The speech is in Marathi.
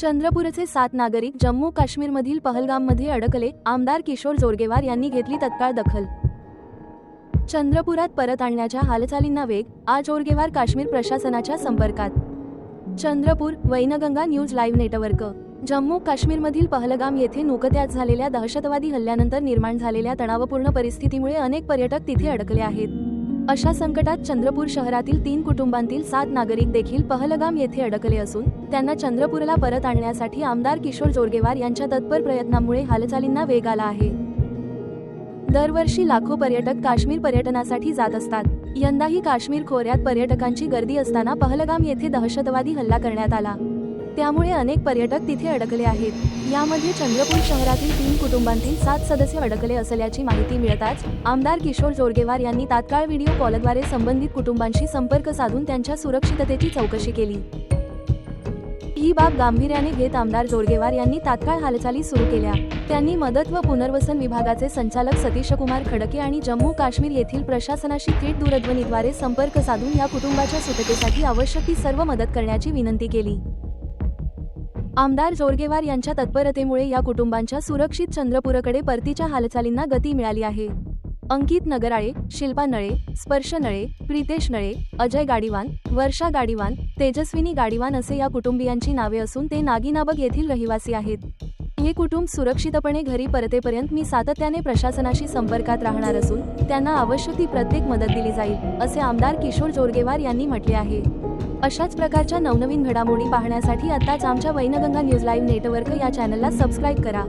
चंद्रपूरचे सात नागरिक जम्मू काश्मीरमधील पहलगाममध्ये अडकले. आमदार किशोर जोरगेवार यांनी घेतली तत्काळ दखल. चंद्रपुरात परत आणण्याच्या हालचालींना वेग आज जोरगेवार काश्मीर प्रशासनाच्या संपर्कात. Chandrapur Wainganga news live network. Jammu काश्मीरमधील पहलगाम येथे नुकत्याच झालेल्या दहशतवादी हल्ल्यानंतर निर्माण झालेल्या तणावपूर्ण परिस्थितीमुळे अनेक पर्यटक तिथे अडकले आहेत. अशा संकटात चंद्रपूर शहरातील तीन कुटुंबांतील सात नागरिक देखील पहलगाम येथे अडकले असून त्यांना चंद्रपूरला परत आणण्यासाठी आमदार किशोर जोरगेवार यांच्या तत्पर प्रयत्नामुळे हालचालींना वेग आला आहे. दरवर्षी लाखो पर्यटक काश्मीर पर्यटनासाठी जात असतात. यंदाही काश्मीर खोऱ्यात पर्यटकांची गर्दी असताना पहलगाम येथे दहशतवादी हल्ला करण्यात आला. त्यामुळे अनेक पर्यटक तिथे अडकले आहेत. यामध्ये चंद्रपूर शहरातील तीन कुटुंबांतील सात सदस्य अडकले असल्याची माहिती मिळताच आमदार किशोर जोरगेवार यांनी तात्काळ व्हिडिओ कॉलद्वारे संबंधित कुटुंबांशी संपर्क साधून त्यांच्या सुरक्षिततेची चौकशी केली. ही बाब गांभीर्याने घेत आमदार जोरगेवार यांनी तात्काळ हालचाली सुरू केल्या. त्यांनी मदत व पुनर्वसन विभागाचे संचालक सतीशकुमार खडके आणि जम्मू काश्मीर येथील प्रशासनाशी थेट दूरध्वनीद्वारे संपर्क साधून या कुटुंबाच्या सुटकेसाठी आवश्यक ती सर्व मदत करण्याची विनंती केली. आमदार जोरगेवार यांच्या तत्परतेमुळे या कुटुंबांच्या सुरक्षित चंद्रपूरकडे परतीच्या हालचालींना गती मिळाली आहे. अंकित नगराळे शिल्पा नळे स्पर्श नळे प्रितेश नळे अजय गाडीवान वर्षा गाडीवान तेजस्विनी गाडीवान असे या कुटुंबियांची नावे असून ते नागिनाबग येथील रहिवासी आहेत. हे कुटुंब सुरक्षितपणे घरी परतेपर्यंत मी सातत्याने प्रशासनाशी संपर्कात राहणार असून त्यांना आवश्यक ती प्रत्येक मदत दिली जाईल असे आमदार किशोर जोरगेवार यांनी म्हटले आहे. अशाच प्रकारच्या नवनवीन घडामोडी पाहण्यासाठी आत्ताच आमच्या वैनगंगा न्यूज लाईव्ह नेटवर्क या चॅनलला सबस्क्राईब करा.